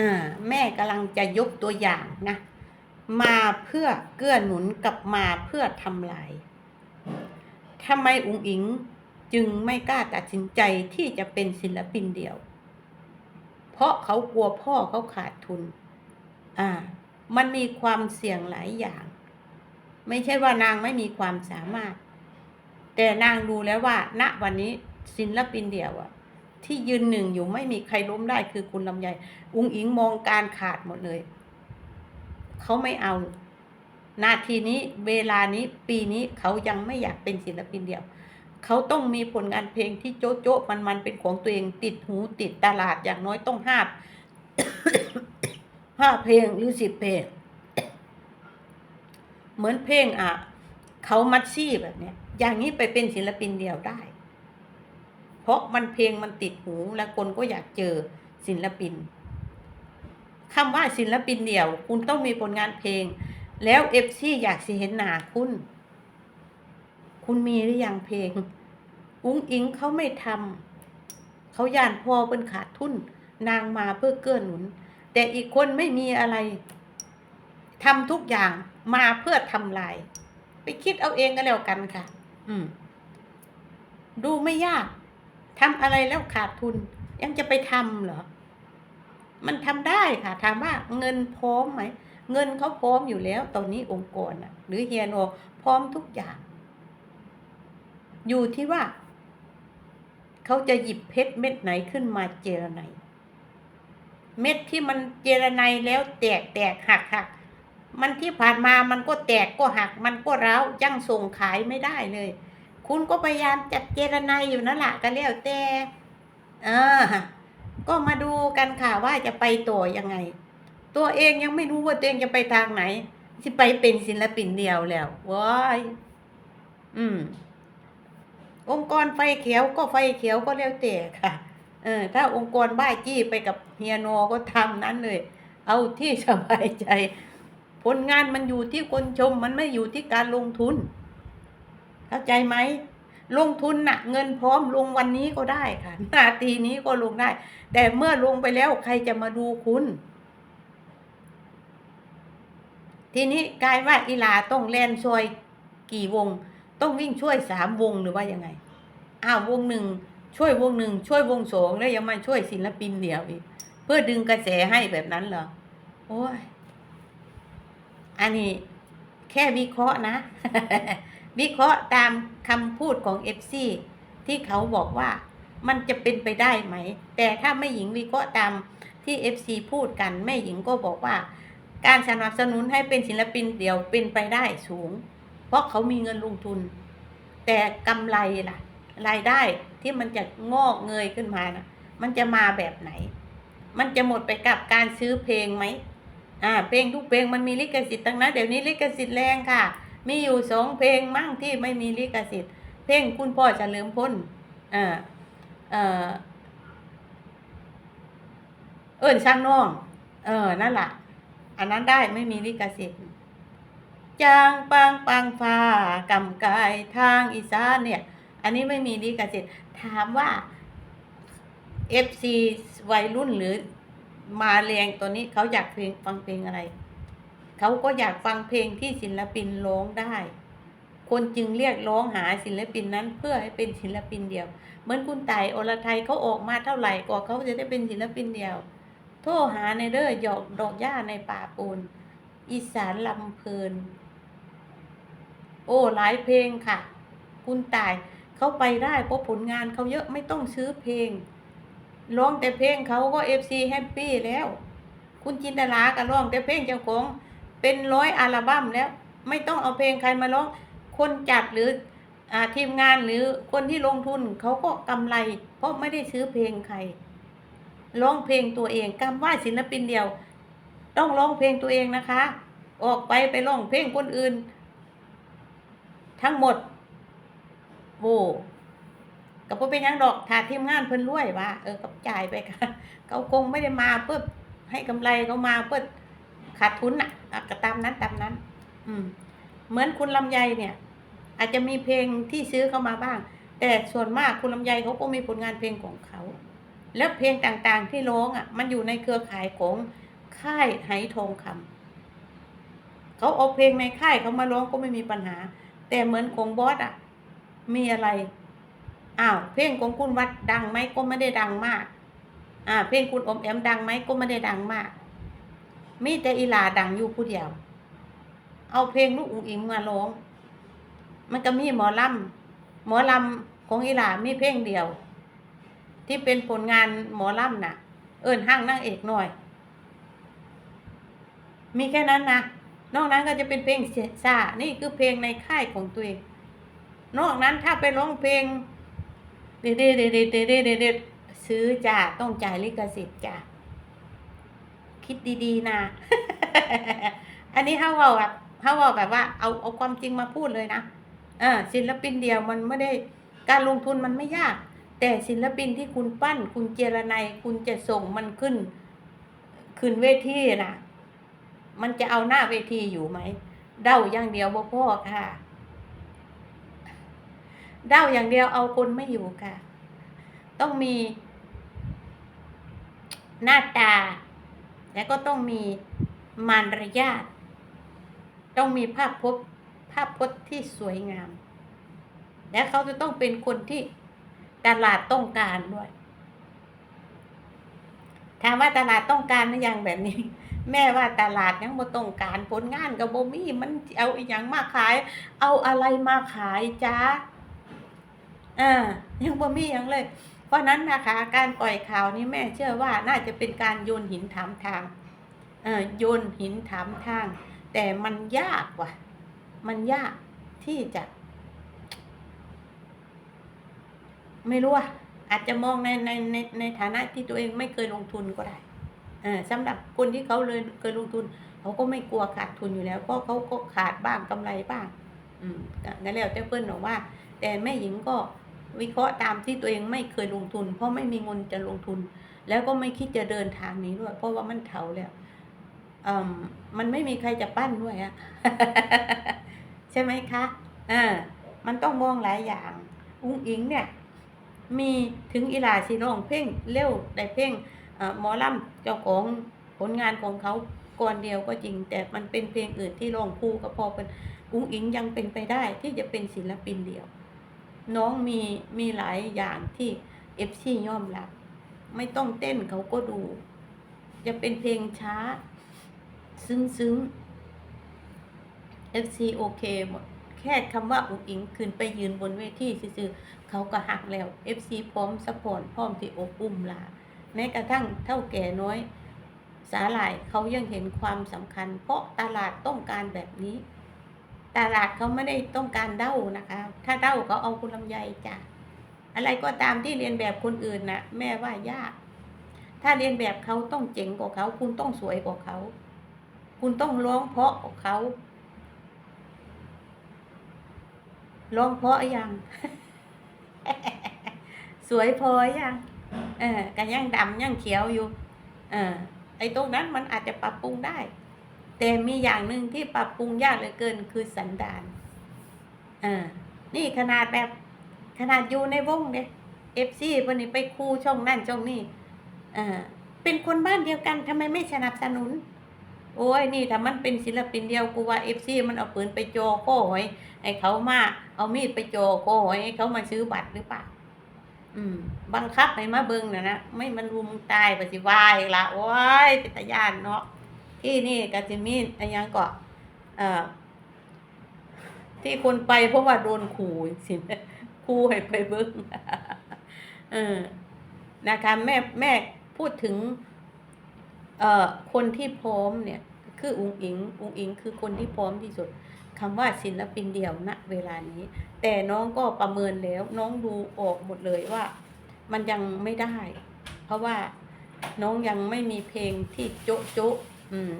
อ่าแม่กำลังจะยกตัวอย่างนะ มาเพื่อเกื้อหนุนกับมาเพื่อทำลายทำไมอุ๋งอิงจึงไม่กล้าตัดสินใจที่จะเป็นศิลปินเดี่ยว เพราะเขากลัวพ่อเขาขาดทุน อ่า มันมีความเสี่ยงหลายอย่าง ไม่ใช่ว่านางไม่มีความสามารถ แต่นางดูแล้วว่า ณวันนี้ศิลปินเดี่ยวอะ ที่ยืนหนึ่งอยู่ไม่มีใครล้มได้คือคุณลำไยอุงอิงมองการขาดหมดเลย เขาไม่เอา นาทีนี้เวลานี้ปีนี้เขายังไม่อยากเป็นศิลปินเดี่ยว เขาต้องมีผลงานเพลงที่โจ๊ะโจ๊ะมันมันๆเป็นของตัวเองติดหูติดตลาดอย่างน้อยต้องห้าห้าเพลงหรือสิบเพลง เหมือนเพลงอะ เขามัดซี่แบบเนี้ยอย่างนี้ไปเป็นศิลปินเดี่ยวได้ เพราะมันเพลงมันติดหูและคนก็อยากเจอศิลปินคำว่าศิลปินเดี่ยว คุณต้องมีผลงานเพลง แล้วเอฟซีอยากสิเห็นหนาคุณ คุณมีหรือยังเพลง อุ้งอิงเขาไม่ทำเขาย่านพอเป็นขาดทุน นางมาเพื่อเกื้อหนุน แต่อีกคนไม่มีอะไรทำทุกอย่างมาเพื่อทำลาย ไปคิดเอาเองก็แล้วกันค่ะ อืม ดูไม่ยาก ทำอะไรแล้วขาดทุน ยังจะไปทำเหรอ มันทำได้ค่ะ ถามว่าเงินพร้อมไหม เงินเขาพร้อมอยู่แล้ว ตอนนี้องค์กรน่ะหรือเฮียโนพร้อมทุกอย่าง อยู่ที่ว่า เขาจะหยิบเพชรเม็ดไหนขึ้นมาเจรไนเม็ดที่มันเจรไนแล้วแตกแตกหักหักมันที่ผ่านมามันก็แตกก็หัก มันก็ร้าวยังส่งขายไม่ได้เลย คุณก็พยายามจัดเจรไนยอยู่นั่นแหละก็แล้วแต่เออก็มาดูกันค่ะว่าจะไปต่อยังไง ตัวเองยังไม่รู้ว่าตัวเองจะไปทางไหนที่ไปเป็นศิลปินเดียวแล้วว้ายอืม องค์กรไฟเขียวก็ไฟเขียวก็แล้วแต่ค่ะ เออ ถ้าองค์กรบ้าจี้ไปกับเฮียโนก็ทำนั้นเลย เอาที่สบายใจ ผลงานมันอยู่ที่คนชมมันไม่อยู่ที่การลงทุน เข้าใจไหมลงทุนน่ะเงินพร้อมลงวันนี้ก็ได้ค่ะนาทีนี้ก็ลงได้ แต่เมื่อลงไปแล้วใครจะมาดูคุณ ทีนี้กลายว่าอีลาต้องแล่นช่วยกี่วง ต้องวิ่งช่วยสามวงหรือว่ายังไงอ้าววงหนึ่งช่วยวงหนึ่งช่วยวงสองแล้วยังมาช่วยศิลปินเดียวอีกเพื่อดึงกระแสให้แบบนั้นเหรอโอ้ยอันนี้แค่วิเคราะห์นะ วิเคราะห์ตามคำพูดของเอฟซีที่เขาบอกว่ามันจะเป็นไปได้ไหม แต่ถ้าไม่หญิงวิเคราะห์ตามที่เอฟซีพูดกันแม่หญิงก็บอกว่า การสนับสนุนให้เป็นศิลปินเดี่ยวเป็นไปได้สูง เพราะเขามีเงินลงทุน แต่กำไรล่ะ รายได้ที่มันจะงอกเงยขึ้นมานะมันจะมาแบบไหน มันจะหมดไปกับการซื้อเพลงไหมอ่าเพลงทุกเพลงมันมีลิขสิทธิ์ทั้งนั้นเดี๋ยวนี้ลิขสิทธิ์แรงค่ะ มีอยู่สองเพลงมั่งที่ไม่มีลิขสิทธิ์ เพลงคุณพ่อเฉลิมพลอ่าเอ่อเอิญช่างน้อง เออ นั่นแหละอันนั้นได้ไม่มีลิขสิทธิ์จางปางปางฟ้ากำกายทางอีสานเนี่ย อันนี้ไม่มีลิขสิทธิ์ถามว่า FC วัยรุ่นหรือมาแรงตัวนี้เขาอยากเพลงฟังเพลงอะไร เขาก็อยากฟังเพลงที่ศิลปินร้องได้ คนจึงเรียกร้องหาศิลปินนั้นเพื่อให้เป็นศิลปินเดียว เหมือนคุณไต่อรไทยเขาออกมาเท่าไหร่กว่าเขาจะได้เป็นศิลปินเดียว โทรหาในเด้อหยอกดอกหญ้าในป่าปูน อีสานลำเพลิน โอ้หลายเพลงค่ะ คุณตายเขาไปได้เพราะผลงานเขาเยอะไม่ต้องซื้อเพลงร้องแต่เพลงเขาก็เอฟซีแฮปปี้แล้ว คุณจินตลาก็ร้องแต่เพลงเจ้าของ เป็นร้อยอัลบั้มแล้วไม่ต้องเอาเพลงใครมาร้องคนจัดหรืออาทีมงานหรือคนที่ลงทุนเขาก็กำไร เพราะไม่ได้ซื้อเพลงใครร้องเพลงตัวเองกำว่าศิลปินเดียว ต้องร้องเพลงตัวเองนะคะ ออกไปไปร้องเพลงคนอื่น ทั้งหมดโว้กับเป็นยังดอกถาทีมงานเพิ่นรวยว่าเออกับจ่ายไปค่ะเขาคงไม่ได้มาเพื่อให้กำไรเขามาเพื่อขาดทุนอะอะ ก็ตามนั้นตามนั้น อืม เหมือนคุณลำไยเนี่ย อาจจะมีเพลงที่ซื้อเข้ามาบ้าง แต่ส่วนมากคุณลำไยเขาก็มีผลงานเพลงของเขา แล้วเพลงต่างๆที่ร้องอะ มันอยู่ในเครือข่ายของค่ายไหทองคำเขาเอาเพลงในค่ายเขามาร้องก็ไม่มีปัญหา แต่เหมือนของบอสอะ มีอะไรอ้าวเพลงของคุณวัดดังไหมก็ไม่ได้ดังมาก อ่า เพลงคุณอมแอมดังไหมก็ไม่ได้ดังมาก มีแต่อีหลาดังอยู่ผู้เดียว เอาเพลงลูกอุ๋งอิงมาร้อง มันก็มีหมอลำหมอลำของอีหลามีเพลงเดียว ที่เป็นผลงานหมอลำน่ะ เอิญห้างนางเอกหน่อย มีแค่นั้นนะนอกนั้นก็จะเป็นเพลงเสียซานี่คือเพลงในค่ายของตัวเอง นอกนั้นถ้าไปร้องเพลงเด็ดเด็ดเด็ดเด็ดเด็ดเด็ดเด็ดซื้อจ้าต้องจ่ายลิขสิทธิ์จ้า คิดดีๆ นะ อันนี้เขาบอกแบบเขาบอกแบบว่าเอาเอาความจริงมาพูดเลยนะเออศิลปินเดียวมันไม่ได้การลงทุนมันไม่ยาก แต่ศิลปินที่คุณปั้น คุณเจรนายคุณจะส่งมันขึ้น ขึ้นเวทีนะมันจะเอาหน้าเวทีอยู่ไหมเดาอย่างเดียวบ่พ่อค่ะเดาอย่างเดียวเอาคนไม่อยู่ค่ะ ต้องมีหน้าตา แล้วก็ต้องมีมารยาทต้องมีภาพพจน์ภาพพจน์ที่สวยงาม และเขาจะต้องเป็นคนที่ตลาดต้องการด้วยถามว่าตลาดต้องการหรือยังแบบนี้ แม่ว่าตลาดยังบ่ต้องการผลงานกับบ่มีมันเอาอีหยังมาขาย เอาอะไรมาขายจ้าอ่ายังบ่มีหยังเลย ราะนั้นนะคะการปล่อยข่าวนี้แม่เชื่อว่าน่าจะเป็นการโยนหินถามทางเอ่อโยนหินถามทาง แต่มันยากว่ะ มันยากที่จะ ไม่รู้อะอาจจะมองในในในในฐานะที่ตัวเองไม่เคยลงทุนก็ได้เออสำหรับคนที่เขาเลยเคยลงทุน เขาก็ไม่กลัวขาดทุนอยู่แล้วเพราะเขาก็ขาดบ้างกำไรบ้าง อืมนั่นแล้วแต่เพื่อนบอกว่า แต่แม่หญิงก็ วิเคราะห์ตามที่ตัวเองไม่เคยลงทุน เพราะไม่มีเงินจะลงทุน แล้วก็ไม่คิดจะเดินทางนี้ด้วย เพราะว่ามันเถาแล้วอมมันไม่มีใครจะปั้นด้วยอะใช่ไหมคะอ่ามันต้องมองหลายอย่าง อุ้งอิงเนี่ย มีถึงอีหลาสีร้องเพลงเร็วได้เพลงเอ่อหมอลำเจ้าของผลงานของเขาก่อนเดียวก็จริง แต่มันเป็นเพลงอื่นที่ร้องคู่ก็พอเป็นอุ้งอิงยังเป็นไปได้ที่จะเป็นศิลปินเดียว น้องมีมีหลายอย่างที่เอฟซียอมรับ ไม่ต้องเต้นเขาก็ดู จะเป็นเพลงช้า ซึ้งซึ้งเอฟซีโอเคหมด แค่คำว่าอุ๋งอิงขึ้นไปยืนบนเวทีซื่อๆเขาก็หักแล้ว FC พร้อมสปอร์ตพร้อมที่อบอุ้มลาแม้กระทั่งเท่าแก่น้อย สาหร่ายเขายังเห็นความสำคัญ เพราะตลาดต้องการแบบนี้ ตลาดเขาไม่ได้ต้องการเด้านะคะ ถ้าเด้าเขาเอาคุณลำไยจ้ะอะไรก็ตามที่เรียนแบบคนอื่นนะแม่ว่ายาก ถ้าเรียนแบบเขาต้องเจ๋งกว่าเขา คุณต้องสวยกว่าเขา คุณต้องร้องเพราะกว่าเขาร้องเพราะยัง สวยพอยังเออกันยังดำยังเขียวอยู่ เออไอ้ตรงนั้นมันอาจจะปรับปรุงได้ แต่มีอย่างหนึ่งที่ปรับปรุงยากเหลือเกินคือสันดานอ่านี่ขนาดแบบขนาดอยู่ในวงเนี่ยเอฟซีวันนี้ไปคู่ช่องนั่นช่องนี่อ่าเป็นคนบ้านเดียวกันทำไมไม่สนับสนุน โอ้ยนี่ถ้ามันเป็นศิลปินเดียวกูว่าเอฟซีมันเอาปืนไปโจโก้ไว้ให้เขามาเอามีดไปโจโก้ไว้ให้เขามาซื้อบัตรหรือเปล่าอืม บังคับให้มาเบิ่งนะนะไม่มันรุมตายไปสิวายละโอ้ยเป็นตาย่านเนาะ ที่นี่ก็จะมีอันยังก็เอ่อที่คนไปเพราะว่าโดนขู่สิขู่ให้ไปเบิ่งเออนะคะแม่แม่พูดถึง เอ่อคนที่พร้อมเนี่ย คืออุงอิงอุงอิงคือคนที่พร้อมที่สุดคำว่าศิลปินเดี่ยวณเวลานี้ แต่น้องก็ประเมินแล้ว น้องดูออกหมดเลยว่า มันยังไม่ได้ เพราะว่าน้องยังไม่มีเพลงที่โจ๊ะโจ๊ะ อืม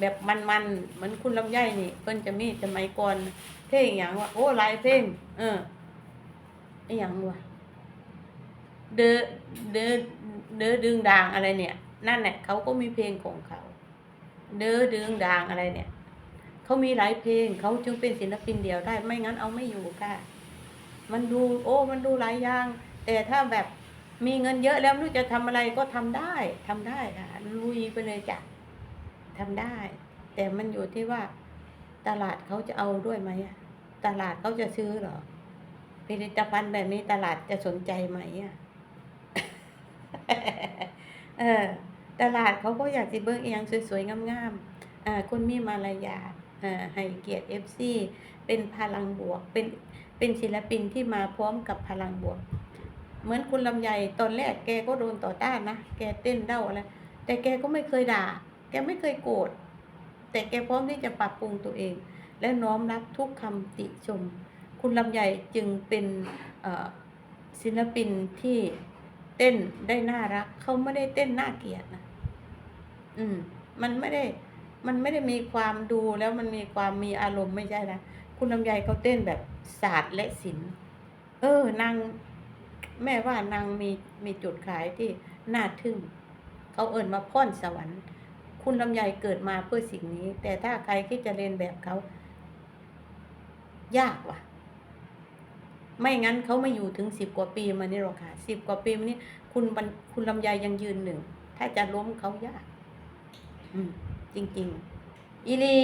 แบบมันๆเหมือนคุณลำไยนี่เพิ่นจะมีสมัยก่อนเพลงอย่างว่า โอ้หลายเพลงเออไอหย่างวะเดอเดอเดอดึงดางอะไรเนี่ย นั่นแหละเขาก็มีเพลงของเขา เดอดึงดางอะไรเนี่ยเขามีหลายเพลงเขาจึงเป็นศิลปินเดียวได้ไม่งั้นเอาไม่อยู่ค่ะ มันดู โอ้ มันดูหลายอย่าง แต่ถ้าแบบมีเงินเยอะแล้วไม่รู้จะทำอะไรก็ทำได้ทำได้ค่ะลุยไปเลยจ้ะ ทำได้ แต่มันอยู่ที่ว่าตลาดเขาจะเอาด้วยไหมตลาดเขาจะซื้อหรอผลิตภัณฑ์แบบนี้ตลาดจะสนใจไหมอะเออตลาดเขาก็อยากสิเบิ้งอียงสวยๆงามๆอ่าคนมีมารยาอ่าให้เกียรติเอฟซีเป็นพลังบวก เป็นเป็นศิลปินที่มาพร้อมกับพลังบวก เหมือนคุณลำไยตอนแรกแกก็โดนต่อต้านนะ แกเต้นเด้าอะไร แต่แกก็ไม่เคยด่า แกไม่เคยโกรธแต่แกพร้อมที่จะปรับปรุงตัวเอง และน้อมรับทุกคำติชม คุณลำไยจึงเป็นศิลปินที่เต้นได้น่ารัก เขาไม่ได้เต้นน่าเกลียดนะอืม มันไม่ได้ มันไม่ได้มีความดูแล้วมันมีความมีอารมณ์ไม่ใช่นะคุณลำไยเขาเต้นแบบศาสตร์และศิลป์ เออนางแม่ว่านางมีมีจุดขายที่น่าทึ่ง เขาเอิ่นมาพ่อนสวรรค์ คุณลำไยเกิดมาเพื่อสิ่งนี้ แต่ถ้าใครที่จะเรียนแบบเขา ยากว่ะ ไม่งั้นเขาไม่อยู่ถึงสิบกว่าปีมานี่หรอกค่ะสิบกว่าปีมานี้คุณบรรคุณลำไยยังยืนหนึ่ง ถ้าจะล้มเขายาก อืม จริง ๆ อีลี